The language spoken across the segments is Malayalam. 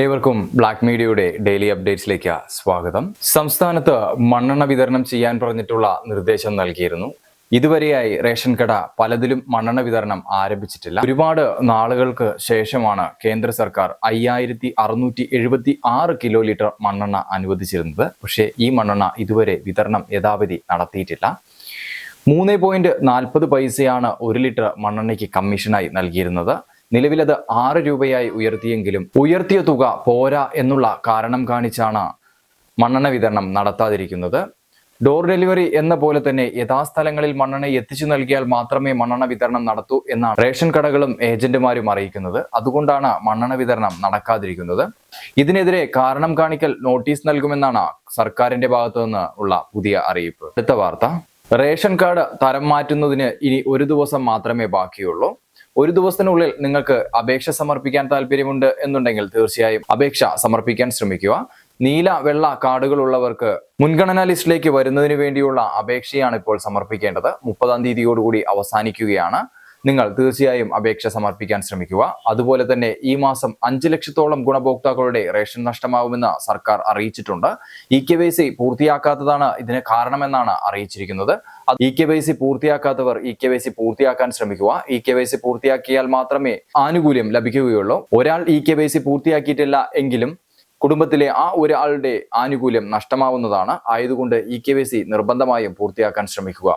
ഏവർക്കും ബ്ലാക്ക് മീഡിയയുടെ ഡെയിലി അപ്ഡേറ്റ്സിലേക്ക് സ്വാഗതം. സംസ്ഥാനത്ത് മണ്ണെണ്ണ വിതരണം ചെയ്യാൻ പറഞ്ഞിട്ടുള്ള നിർദ്ദേശം നൽകിയിരുന്നു. ഇതുവരെയായി റേഷൻ കട പലതിലും മണ്ണെണ്ണ വിതരണം ആരംഭിച്ചിട്ടില്ല. ഒരുപാട് നാളുകൾക്ക് ശേഷമാണ് കേന്ദ്ര സർക്കാർ അയ്യായിരത്തി അറുന്നൂറ്റി എഴുപത്തി ആറ് കിലോ ലിറ്റർ മണ്ണെണ്ണ അനുവദിച്ചിരുന്നത്. പക്ഷേ ഈ മണ്ണെണ്ണ ഇതുവരെ വിതരണം യഥാവിധി നടത്തിയിട്ടില്ല. മൂന്ന് പോയിന്റ് നാൽപ്പത് പൈസയാണ് ഒരു ലിറ്റർ മണ്ണെണ്ണയ്ക്ക് കമ്മീഷനായി നൽകിയിരുന്നത്. നിലവിലത് ആറ് രൂപയായി ഉയർത്തിയെങ്കിലും ഉയർത്തിയ തുക പോരാ എന്നുള്ള കാരണം കാണിച്ചാണ് മണ്ണെണ്ണ വിതരണം നടത്താതിരിക്കുന്നത്. ഡോർ ഡെലിവറി എന്ന പോലെ തന്നെ യഥാസ്ഥലങ്ങളിൽ മണ്ണെണ്ണ എത്തിച്ചു നൽകിയാൽ മാത്രമേ മണ്ണെണ്ണ വിതരണം നടത്തൂ എന്നാണ് റേഷൻ കടകളും ഏജന്റുമാരും അറിയിക്കുന്നത്. അതുകൊണ്ടാണ് മണ്ണെണ്ണ വിതരണം നടക്കാതിരിക്കുന്നത്. ഇതിനെതിരെ കാരണം കാണിക്കൽ നോട്ടീസ് നൽകുമെന്നാണ് സർക്കാരിന്റെ ഭാഗത്തു നിന്ന് ഉള്ള പുതിയ അറിയിപ്പ്. അടുത്ത വാർത്ത. റേഷൻ കാർഡ് തരം മാറ്റുന്നതിന് ഇനി ഒരു ദിവസം മാത്രമേ ബാക്കിയുള്ളൂ. ഒരു ദിവസത്തിനുള്ളിൽ നിങ്ങൾക്ക് അപേക്ഷ സമർപ്പിക്കാൻ താല്പര്യമുണ്ട് എന്നുണ്ടെങ്കിൽ തീർച്ചയായും അപേക്ഷ സമർപ്പിക്കാൻ ശ്രമിക്കുക. നീല വെള്ള കാർഡുകൾ ഉള്ളവർക്ക് മുൻഗണനാ ലിസ്റ്റിലേക്ക് വരുന്നതിന് വേണ്ടിയുള്ള അപേക്ഷയാണ് ഇപ്പോൾ സമർപ്പിക്കേണ്ടത്. മുപ്പതാം തീയതിയോടുകൂടി അവസാനിക്കുകയാണ്. നിങ്ങൾ തീർച്ചയായും അപേക്ഷ സമർപ്പിക്കാൻ ശ്രമിക്കുക. അതുപോലെ തന്നെ ഈ മാസം അഞ്ച് ലക്ഷത്തോളം ഗുണഭോക്താക്കളുടെ റേഷൻ നഷ്ടമാവുമെന്ന് സർക്കാർ അറിയിച്ചിട്ടുണ്ട്. ഇ കെ വൈ സി പൂർത്തിയാക്കാത്തതാണ് ഇതിന് കാരണമെന്നാണ് അറിയിച്ചിരിക്കുന്നത്. ഇ കെ വൈ സി പൂർത്തിയാക്കാത്തവർ ഇ കെ വൈ സി പൂർത്തിയാക്കാൻ ശ്രമിക്കുക. ഇ കെ വൈ സി പൂർത്തിയാക്കിയാൽ മാത്രമേ ആനുകൂല്യം ലഭിക്കുകയുള്ളൂ. ഒരാൾ ഇ കെ വൈ സി പൂർത്തിയാക്കിയിട്ടില്ല എങ്കിലും കുടുംബത്തിലെ ആ ഒരാളുടെ ആനുകൂല്യം നഷ്ടമാവുന്നതാണ്. ആയതുകൊണ്ട് ഇ കെ വൈ സി നിർബന്ധമായും പൂർത്തിയാക്കാൻ ശ്രമിക്കുക.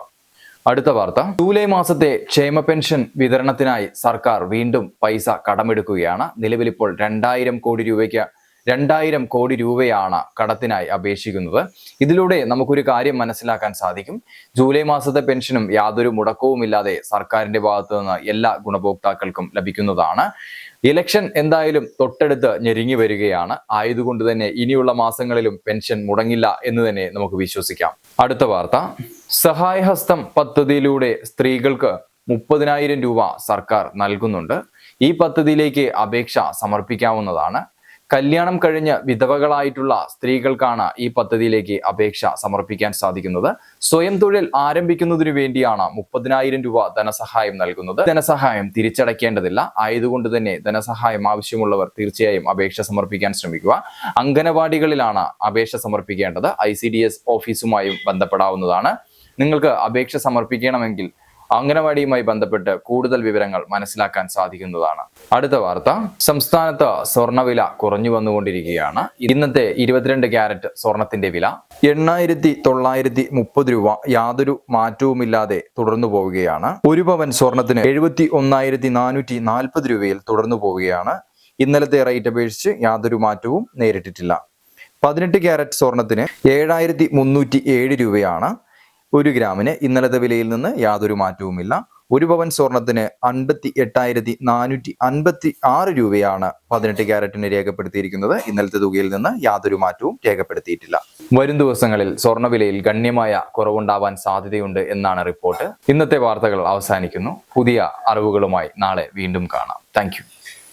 അടുത്ത വാർത്ത. ജൂലൈ മാസത്തെ ക്ഷേമ പെൻഷൻ വിതരണത്തിനായി സർക്കാർ വീണ്ടും പൈസ കടമെടുക്കുകയാണ്. നിലവിലിപ്പോൾ രണ്ടായിരം കോടി രൂപയ്ക്ക് രണ്ടായിരം കോടി രൂപയാണ് കടത്തിനായി അപേക്ഷിക്കുന്നത്. ഇതിലൂടെ നമുക്കൊരു കാര്യം മനസ്സിലാക്കാൻ സാധിക്കും. ജൂലൈ മാസത്തെ പെൻഷനും യാതൊരു മുടക്കവുമില്ലാതെ സർക്കാരിന്റെ ഭാഗത്തു നിന്ന് എല്ലാ ഗുണഭോക്താക്കൾക്കും ലഭിക്കുന്നതാണ്. ഇലക്ഷൻ എന്തായാലും തൊട്ടടുത്ത് ഞെരുങ്ങി വരികയാണ്. ആയതുകൊണ്ട് തന്നെ ഇനിയുള്ള മാസങ്ങളിലും പെൻഷൻ മുടങ്ങില്ല എന്ന് തന്നെ നമുക്ക് വിശ്വസിക്കാം. അടുത്ത വാർത്ത. സഹായഹസ്തം പദ്ധതിയിലൂടെ സ്ത്രീകൾക്ക് മുപ്പതിനായിരം രൂപ സർക്കാർ നൽകുന്നുണ്ട്. ഈ പദ്ധതിയിലേക്ക് അപേക്ഷ സമർപ്പിക്കാവുന്നതാണ്. കല്യാണം കഴിഞ്ഞ് വിധവകളായിട്ടുള്ള സ്ത്രീകൾക്കാണ് ഈ പദ്ധതിയിലേക്ക് അപേക്ഷ സമർപ്പിക്കാൻ സാധിക്കുന്നത്. സ്വയം തൊഴിൽ ആരംഭിക്കുന്നതിനു വേണ്ടിയാണ് മുപ്പതിനായിരം രൂപ ധനസഹായം നൽകുന്നത്. ധനസഹായം തിരിച്ചടയ്ക്കേണ്ടതില്ല. ആയതുകൊണ്ട് തന്നെ ധനസഹായം ആവശ്യമുള്ളവർ തീർച്ചയായും അപേക്ഷ സമർപ്പിക്കാൻ ശ്രമിക്കുക. അംഗനവാടികളിലാണ് അപേക്ഷ സമർപ്പിക്കേണ്ടത്. ഐ ഓഫീസുമായും ബന്ധപ്പെടാവുന്നതാണ്. നിങ്ങൾക്ക് അപേക്ഷ സമർപ്പിക്കണമെങ്കിൽ അംഗനവാടിയുമായി ബന്ധപ്പെട്ട് കൂടുതൽ വിവരങ്ങൾ മനസ്സിലാക്കാൻ സാധിക്കുന്നതാണ്. അടുത്ത വാർത്ത സംസ്ഥാനത്ത് സ്വർണവില കുറഞ്ഞു വന്നുകൊണ്ടിരിക്കുകയാണ്. ഇന്നത്തെ ഇരുപത്തിരണ്ട് ക്യാരറ്റ് സ്വർണത്തിന്റെ വില എണ്ണായിരത്തി തൊള്ളായിരത്തി മുപ്പത് രൂപ. യാതൊരു മാറ്റവുമില്ലാതെ തുടർന്നു പോവുകയാണ്. ഒരു പവൻ സ്വർണത്തിന് എഴുപത്തി ഒന്നായിരത്തി നാനൂറ്റി നാൽപ്പത് രൂപയിൽ തുടർന്നു പോവുകയാണ്. ഇന്നലത്തെ റേറ്റ് അപേക്ഷിച്ച് യാതൊരു മാറ്റവും നേരിട്ടിട്ടില്ല. പതിനെട്ട് ക്യാരറ്റ് സ്വർണത്തിന് ഏഴായിരത്തി മുന്നൂറ്റി ഏഴ് രൂപയാണ്. ഒരു ഗ്രാമിന് ഇന്നലത്തെ വിലയിൽ നിന്ന് യാതൊരു മാറ്റവുമില്ല. ഒരു പവൻ സ്വർണത്തിന് അൻപത്തി എട്ടായിരത്തി നാനൂറ്റി അൻപത്തി ആറ് രൂപയാണ് പതിനെട്ട് ക്യാരറ്റിന് രേഖപ്പെടുത്തിയിരിക്കുന്നത്. ഇന്നലത്തെ തുകയിൽ നിന്ന് യാതൊരു മാറ്റവും രേഖപ്പെടുത്തിയിട്ടില്ല. വരും ദിവസങ്ങളിൽ സ്വർണവിലയിൽ ഗണ്യമായ കുറവുണ്ടാവാൻ സാധ്യതയുണ്ട് എന്നാണ് റിപ്പോർട്ട്. ഇന്നത്തെ വാർത്തകൾ അവസാനിക്കുന്നു. പുതിയ അറിവുകളുമായി നാളെ വീണ്ടും കാണാം. താങ്ക്